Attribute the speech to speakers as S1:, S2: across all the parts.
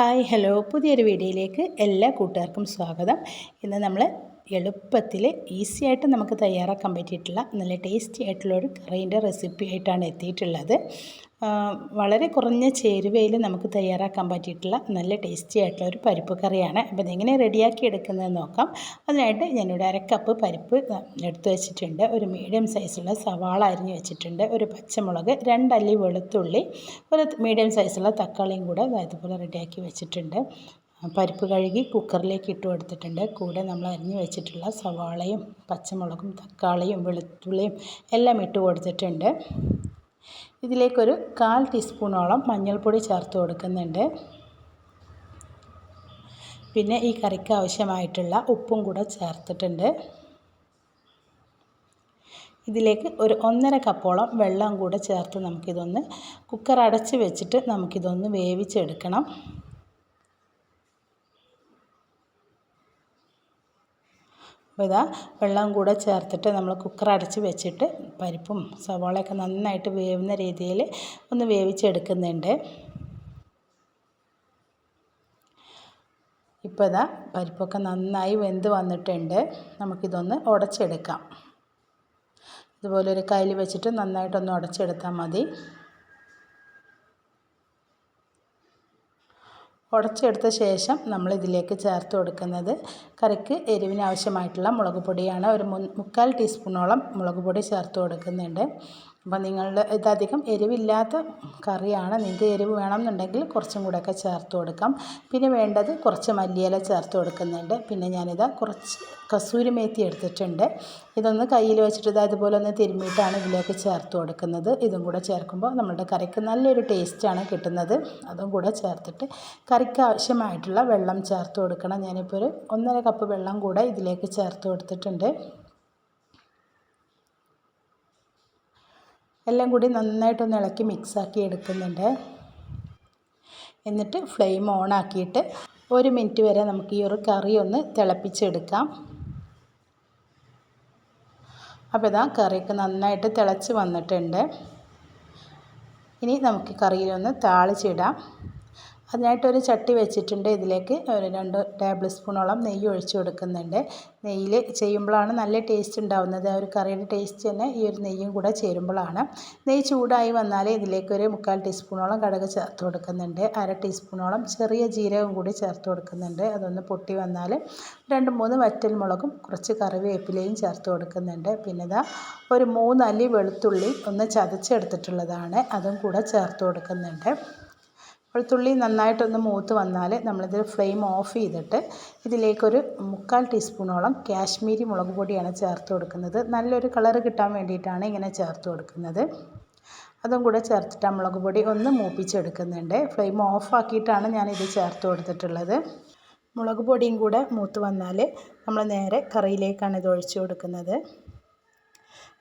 S1: Hi hello. പുതിയൊരു വീഡിയോയിലേക്ക് എല്ലാ കൂട്ടുകാർക്കും സ്വാഗതം. ഇന്ന് നമ്മൾ എളുപ്പത്തിൽ ഈസി ആയിട്ട് നമുക്ക് തയ്യാറാക്കാൻ പറ്റിയിട്ടുള്ള നല്ല ടേസ്റ്റി ആയിട്ടുള്ള ഒരു കറീന്റെ റെസിപ്പി ആയിട്ടാണ് എത്തിയിട്ടുള്ളത്. വളരെ കുറഞ്ഞ ചേരുവയിൽ നമുക്ക് തയ്യാറാക്കാൻ പറ്റിയിട്ടുള്ള നല്ല ടേസ്റ്റി ആയിട്ടുള്ള ഒരു പരിപ്പ് കറിയാണ്. അപ്പോൾ ഇതെങ്ങനെ റെഡിയാക്കി എടുക്കുന്നത് നോക്കാം. അതിനായിട്ട് ഞാനിവിടെ അരക്കപ്പ് പരിപ്പ് എടുത്തു വെച്ചിട്ടുണ്ട്. ഒരു മീഡിയം സൈസുള്ള സവാള അരിഞ്ഞു വെച്ചിട്ടുണ്ട്. ഒരു പച്ചമുളക് രണ്ടല്ലി വെളുത്തുള്ളി ഒരു മീഡിയം സൈസുള്ള തക്കാളിയും കൂടെ ഇതുപോലെ റെഡിയാക്കി വെച്ചിട്ടുണ്ട്. പരിപ്പ് കഴുകി കുക്കറിലേക്ക് ഇട്ട് കൊടുത്തിട്ടുണ്ട്. കൂടെ നമ്മൾ അരിഞ്ഞു വെച്ചിട്ടുള്ള സവാളയും പച്ചമുളകും തക്കാളിയും വെളുത്തുള്ളിയും എല്ലാം ഇട്ട് കൊടുത്തിട്ടുണ്ട്. ഇതിലേക്കൊരു കാൽ ടീസ്പൂണോളം മഞ്ഞൾപ്പൊടി ചേർത്ത് കൊടുക്കുന്നുണ്ട്. പിന്നെ ഈ കറിക്ക് ആവശ്യമായിട്ടുള്ള ഉപ്പും കൂടെ ചേർത്തിട്ടുണ്ട്. ഇതിലേക്ക് ഒരു ഒന്നര കപ്പോളം വെള്ളം കൂടെ ചേർത്ത് നമുക്കിതൊന്ന് കുക്കർ അടച്ച് വെച്ചിട്ട് നമുക്കിതൊന്ന് വേവിച്ചെടുക്കണം. അപ്പോൾ ഇതാ വെള്ളം കൂടെ ചേർത്തിട്ട് നമ്മൾ കുക്കർ അടച്ച് വെച്ചിട്ട് പരിപ്പും സവാളയൊക്കെ നന്നായിട്ട് വേവുന്ന രീതിയിൽ ഒന്ന് വേവിച്ചെടുക്കുന്നുണ്ട്. ഇപ്പോൾ ഇതാ പരിപ്പൊക്കെ നന്നായി വെന്ത് വന്നിട്ടുണ്ട്. നമുക്കിതൊന്ന് ഉടച്ചെടുക്കാം. ഇതുപോലെ ഒരു കയ്യിൽ വെച്ചിട്ട് നന്നായിട്ടൊന്ന് ഉടച്ചെടുത്താൽ മതി. ഉടച്ചെടുത്ത ശേഷം നമ്മൾ ഇതിലേക്ക് ചേർത്ത് കൊടുക്കുന്നത് കറിക്ക് എരിവിന് ആവശ്യമായിട്ടുള്ള മുളക് പൊടിയാണ്. ഒരു മുക്കാൽ ടീസ്പൂണോളം മുളക് പൊടി ചേർത്ത് കൊടുക്കുന്നുണ്ട്. അപ്പോൾ നിങ്ങളുടെ ഇതധികം എരിവില്ലാത്ത കറിയാണ് നിങ്ങൾക്ക് എരിവ് വേണമെന്നുണ്ടെങ്കിൽ കുറച്ചും കൂടെയൊക്കെ ചേർത്ത് കൊടുക്കാം. പിന്നെ വേണ്ടത് കുറച്ച് മല്ലിയില ചേർത്ത് കൊടുക്കുന്നുണ്ട്. പിന്നെ ഞാനിത് കുറച്ച് കസൂരി മേത്തി എടുത്തിട്ടുണ്ട്. ഇതൊന്ന് കയ്യിൽ വെച്ചിട്ട് ഇത് അതുപോലെ ഒന്ന് തിരുമ്മിയിട്ടാണ് ഇതിലേക്ക് ചേർത്ത് കൊടുക്കുന്നത്. ഇതും കൂടെ ചേർക്കുമ്പോൾ നമ്മുടെ കറിക്ക് നല്ലൊരു ടേസ്റ്റാണ് കിട്ടുന്നത്. അതും കൂടെ ചേർത്തിട്ട് കറിക്ക് ആവശ്യമായിട്ടുള്ള വെള്ളം ചേർത്ത് കൊടുക്കണം. ഞാനിപ്പോൾ ഒരു ഒന്നര കപ്പ് വെള്ളം കൂടെ ഇതിലേക്ക് ചേർത്ത് കൊടുത്തിട്ടുണ്ട്. എല്ലാം കൂടി നന്നായിട്ടൊന്ന് ഇളക്കി മിക്സാക്കി എടുക്കുന്നുണ്ട്. എന്നിട്ട് ഫ്ലെയിം ഓൺ ആക്കിയിട്ട് ഒരു മിനിറ്റ് വരെ നമുക്ക് ഈ ഒരു കറി ഒന്ന് തിളപ്പിച്ചെടുക്കാം. അപ്പോൾ ഇതാ കറിയൊക്കെ നന്നായിട്ട് തിളച്ച് വന്നിട്ടുണ്ട്. ഇനി നമുക്ക് കറിയിലൊന്ന് താളിച്ചിടാം. അതിനായിട്ടൊരു ചട്ടി വെച്ചിട്ടുണ്ട്. ഇതിലേക്ക് ഒരു രണ്ട് ടേബിൾ സ്പൂണോളം നെയ്യ് ഒഴിച്ചു കൊടുക്കുന്നുണ്ട്. നെയ്യിൽ ചെയ്യുമ്പോഴാണ് നല്ല ടേസ്റ്റ് ഉണ്ടാവുന്നത്. ആ ഒരു കറിയുടെ ടേസ്റ്റ് തന്നെ ഈ ഒരു നെയ്യും കൂടെ ചേരുമ്പോഴാണ് നെയ്യ് ചൂടായി വന്നാൽ ഇതിലേക്ക് ഒരു മുക്കാൽ ടീസ്പൂണോളം കടുക് ചേർത്ത് കൊടുക്കുന്നുണ്ട്. അര ടീസ്പൂണോളം ചെറിയ ജീരകം കൂടി ചേർത്ത് കൊടുക്കുന്നുണ്ട്. അതൊന്ന് പൊട്ടി വന്നാൽ രണ്ട് മൂന്ന് വറ്റൽ മുളകും കുറച്ച് കറിവേപ്പിലയും ചേർത്ത് കൊടുക്കുന്നുണ്ട്. പിന്നെ ഇതാ ഒരു മൂന്നല്ലി വെളുത്തുള്ളി ഒന്ന് ചതച്ചെടുത്തിട്ടുള്ളതാണ്. അതും കൂടെ ചേർത്ത് കൊടുക്കുന്നുണ്ട്. വെളുത്തുള്ളി നന്നായിട്ടൊന്ന് മൂത്ത് വന്നാൽ നമ്മളിത് ഫ്ലെയിം ഓഫ് ചെയ്തിട്ട് ഇതിലേക്കൊരു മുക്കാൽ ടീസ്പൂണോളം കാശ്മീരി മുളക് പൊടിയാണ് ചേർത്ത് കൊടുക്കുന്നത്. നല്ലൊരു കളർ കിട്ടാൻ വേണ്ടിയിട്ടാണ് ഇങ്ങനെ ചേർത്ത് കൊടുക്കുന്നത്. അതും കൂടെ ചേർത്തിട്ട് ആ മുളക് പൊടി ഒന്ന് മൂപ്പിച്ചെടുക്കുന്നുണ്ട്. ഫ്ലെയിം ഓഫാക്കിയിട്ടാണ് ഞാനിത് ചേർത്ത് കൊടുത്തിട്ടുള്ളത്. മുളക് പൊടിയും കൂടെ മൂത്ത് വന്നാൽ നമ്മൾ നേരെ കറിയിലേക്കാണ് ഇത് ഒഴിച്ചു കൊടുക്കുന്നത്.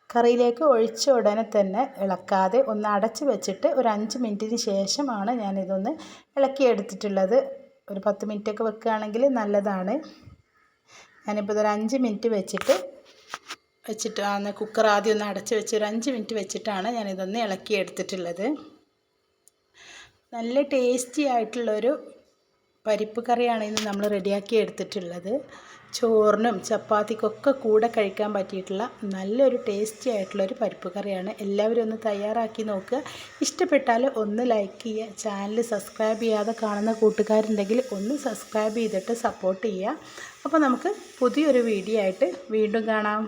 S1: കറിയിലേക്ക് ഒഴിച്ച ഉടനെ തന്നെ ഇളക്കാതെ ഒന്ന് അടച്ച് വെച്ചിട്ട് ഒരു അഞ്ച് മിനിറ്റിന് ശേഷമാണ് ഞാനിതൊന്ന് ഇളക്കിയെടുത്തിട്ടുള്ളത്. ഒരു പത്ത് മിനിറ്റൊക്കെ വെക്കുകയാണെങ്കിൽ നല്ലതാണ്. ഞാനിപ്പോൾ ഇതൊരു അഞ്ച് മിനിറ്റ് വെച്ചിട്ട് വെച്ചിട്ട് ആ കുക്കർ ആദ്യം ഒന്ന് അടച്ച് വെച്ച് ഒരു അഞ്ച് മിനിറ്റ് വെച്ചിട്ടാണ് ഞാനിതൊന്ന് ഇളക്കിയെടുത്തിട്ടുള്ളത്. നല്ല ടേസ്റ്റി ആയിട്ടുള്ളൊരു പരിപ്പ് കറിയാണ് ഇന്ന് നമ്മൾ റെഡിയാക്കി എടുത്തിട്ടുള്ളത്. ചോറിനും ചപ്പാത്തിക്കൊക്കെ കൂടെ കഴിക്കാൻ പറ്റിയിട്ടുള്ള നല്ലൊരു ടേസ്റ്റി ആയിട്ടുള്ളൊരു പരിപ്പ് കറിയാണ്. എല്ലാവരും ഒന്ന് തയ്യാറാക്കി നോക്കുക ഇഷ്ടപ്പെട്ടാൽ ഒന്ന് ലൈക്ക് ചെയ്യുക. ചാനൽ സബ്സ്ക്രൈബ് ചെയ്യാതെ കാണുന്ന കൂട്ടുകാരുണ്ടെങ്കിൽ ഒന്ന് സബ്സ്ക്രൈബ് ചെയ്തിട്ട് സപ്പോർട്ട് ചെയ്യുക. അപ്പോൾ നമുക്ക് പുതിയൊരു വീഡിയോ ആയിട്ട് വീണ്ടും കാണാം.